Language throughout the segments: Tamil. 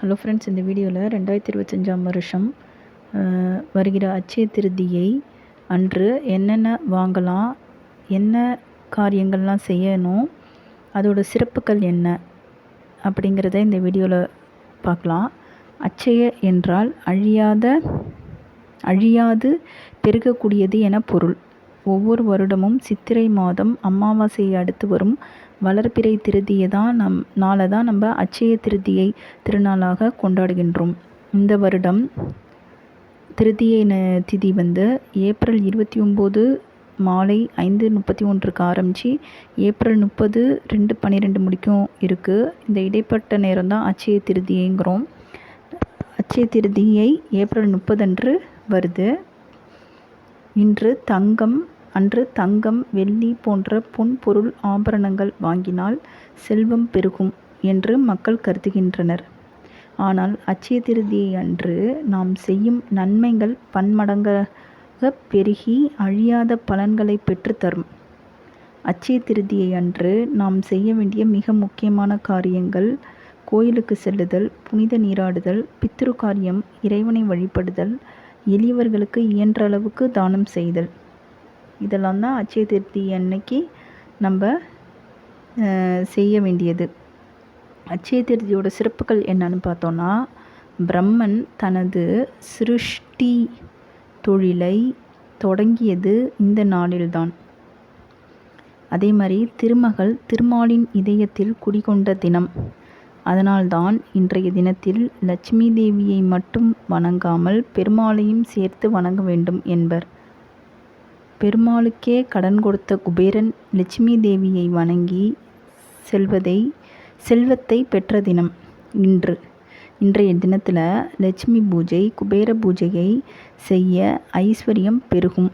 ஹலோ ஃப்ரெண்ட்ஸ் இந்த வீடியோவில் ரெண்டாயிரத்தி இருபத்தஞ்சாம் வருஷம் வருகிற அட்சய திருதியை அன்று என்னென்ன வாங்கலாம் என்ன காரியங்கள்லாம் செய்யணும் அதோட சிறப்புகள் என்ன அப்படிங்கிறத இந்த வீடியோவில் பார்க்கலாம். அச்சய என்றால் அழியாத அழியாது பெருகக்கூடியது என பொருள். ஒவ்வொரு வருடமும் சித்திரை மாதம் அமாவாசையை அடுத்து வரும் வளர்பிறை திருதியை தான் நம் நாளை தான் நம்ம அச்சய திருதியை திருநாளாக கொண்டாடுகின்றோம். இந்த வருடம் திருதியை ந- திதி வந்து ஏப்ரல் இருபத்தி ஒம்பது மாலை ஐந்து முப்பத்தி ஒன்றுக்கு ஆரம்பித்து ஏப்ரல் முப்பது ரெண்டு பன்னிரெண்டு முடிக்கும் இருக்குது இந்த இடைப்பட்ட நேரம் தான் அட்சய திருதியைங்கிறோம். அச்சய திருதியை ஏப்ரல் முப்பது அன்று வருது. இன்று தங்கம் அன்று தங்கம் வெள்ளி போன்ற பொன் பொருள் ஆபரணங்கள் வாங்கினால் செல்வம் பெருகும் என்று மக்கள் கருதுகின்றனர். ஆனால் அச்சய திருதியை அன்று நாம் செய்யும் நன்மைகள் பன்மடங்காக பெருகி அழியாத பலன்களை பெற்றுத்தரும் அச்சய திருதியை அன்று நாம் செய்ய வேண்டிய மிக முக்கியமான காரியங்கள் கோயிலுக்கு செல்லுதல் புனித நீராடுதல் பித்ரு காரியம் இறைவனை வழிபடுதல் எளியவர்களுக்கு இயன்ற அளவுக்கு தானம் செய்தல். இதெல்லாம் தான் அச்சய திருப்தி அன்னைக்கு நம்ம செய்ய வேண்டியது. அச்சய திருப்தியோட சிறப்புகள் என்னன்னு பார்த்தோன்னா பிரம்மன் தனது சிருஷ்டி தொழிலை தொடங்கியது இந்த நாளில்தான். அதே மாதிரி திருமகள் திருமாலின் இதயத்தில் குடிகொண்ட தினம். அதனால்தான் இன்றைய தினத்தில் லட்சுமி தேவியை மட்டும் வணங்காமல் பெருமாளையும் சேர்த்து வணங்க வேண்டும் என்பர். பெருமாளுக்கே கடன் கொடுத்த குபேரன் லட்சுமி தேவியை வணங்கி செல்வதை செல்வத்தை பெற்ற தினம் இன்று. இன்றைய தினத்தில் லட்சுமி பூஜை குபேர பூஜையை செய்ய ஐஸ்வர்யம் பெருகும்.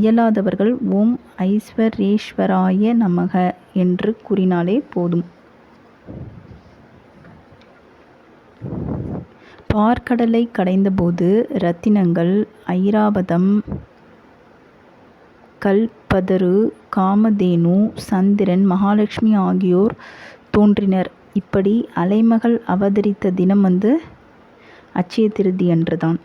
இயலாதவர்கள் ஓம் ஐஸ்வரேஸ்வராய நமக என்று கூறினாலே போதும். பார்க்கடலை கடைந்தபோது ரத்தினங்கள் ஐராவதம் கல்பதரு காமதேனு சந்திரன் மகாலட்சுமி ஆகியோர் தோன்றினர். இப்படி அலைமகள் அவதரித்த தினம் வந்து அச்சய திருதி அன்று தான்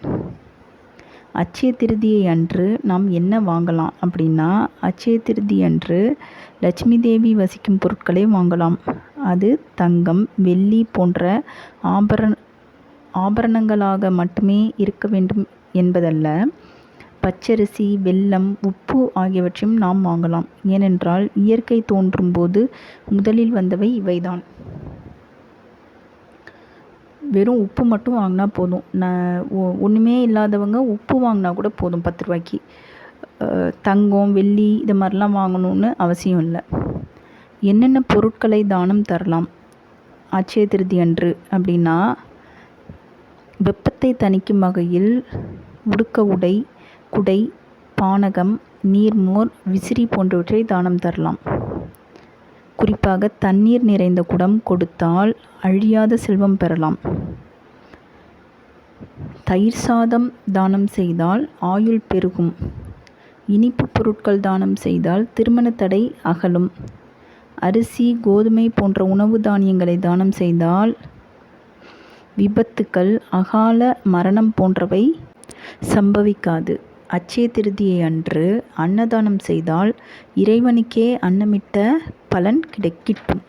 அட்சய திருதியை அன்று நாம் என்ன வாங்கலாம் அப்படின்னா அச்சய திருதி அன்று லட்சுமி தேவி வசிக்கும் பொருட்களை வாங்கலாம். அது தங்கம் வெள்ளி போன்ற ஆபரண ஆபரணங்களாக மட்டுமே இருக்க வேண்டும் என்பதல்ல. பச்சரிசி வெல்லம் உப்பு ஆகியவற்றையும் நாம் வாங்கலாம். ஏனென்றால் இயற்கை தோன்றும் போது முதலில் வந்தவை இவைதான். வெறும் உப்பு மட்டும் வாங்கினா போதும். நான் ஒ- இல்லாதவங்க உப்பு வாங்கினா கூட போதும் பத்து ரூபாய்க்கு. தங்கம் வெள்ளி இது மாதிரிலாம் வாங்கணும்னு அவசியம் இல்லை. என்னென்ன பொருட்களை தானம் தரலாம்? அட்சய திருதி அன்று அப்படின்னா வெப்பத்தை தணிக்கும் வகையில் உடுக்க உடை குடை பானகம் நீர்மோர் விசிறி போன்றவற்றை தானம் தரலாம். குறிப்பாக தண்ணீர் நிறைந்த குடம் கொடுத்தால் அழியாத செல்வம் பெறலாம். தயிர் சாதம் தானம் செய்தால் ஆயுள் பெருகும். இனிப்பு பொருட்கள் தானம் செய்தால் திருமண தடை அகலும். அரிசி கோதுமை போன்ற உணவு தானியங்களை தானம் செய்தால் விபத்துக்கள் அகால மரணம் போன்றவை சம்பவிக்காது. அட்சய திருதியை அன்று அன்னதானம் செய்தால் இறைவனுக்கே அன்னமிட்ட பலன் கிடைக்கிட்டும்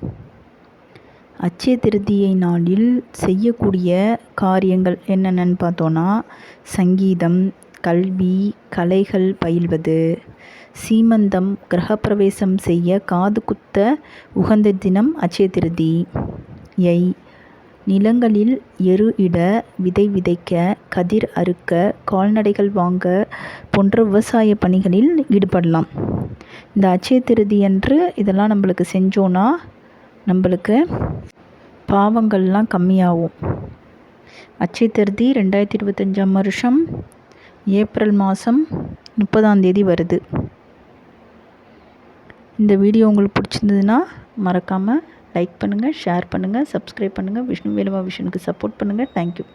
அச்சய திருதியை நாளில் செய்யக்கூடிய காரியங்கள் என்னென்னு பார்த்தோன்னா சங்கீதம் கல்வி கலைகள் பயில்வது சீமந்தம் கிரகப்பிரவேசம் செய்ய காது குத்த உகந்த தினம் அச்சய திருதி யை நிலங்களில் எரு இட விதை விதைக்க கதிர் அறுக்க கால்நடைகள் வாங்க போன்ற விவசாய பணிகளில் ஈடுபடலாம். இந்த அட்சய திருதி அன்று இதெல்லாம் நம்மளுக்கு செஞ்சோன்னா நம்மளுக்கு பாவங்கள்லாம் கம்மியாகும். அட்சய திருதி ரெண்டாயிரத்தி இருபத்தஞ்சாம் வருஷம் ஏப்ரல் மாதம் முப்பதாம் தேதி வருது. இந்த வீடியோ உங்களுக்கு பிடிச்சிருந்ததுன்னா மறக்காமல் லைக் பண்ணுங்கள் ஷேர் பண்ணுங்கள் சப்ஸ்கிரைப் பண்ணுங்கள் விஷ்ணு வேலுவா விஷனுக்கு சப்போர்ட் பண்ணுங்கள் தேங்க்யூ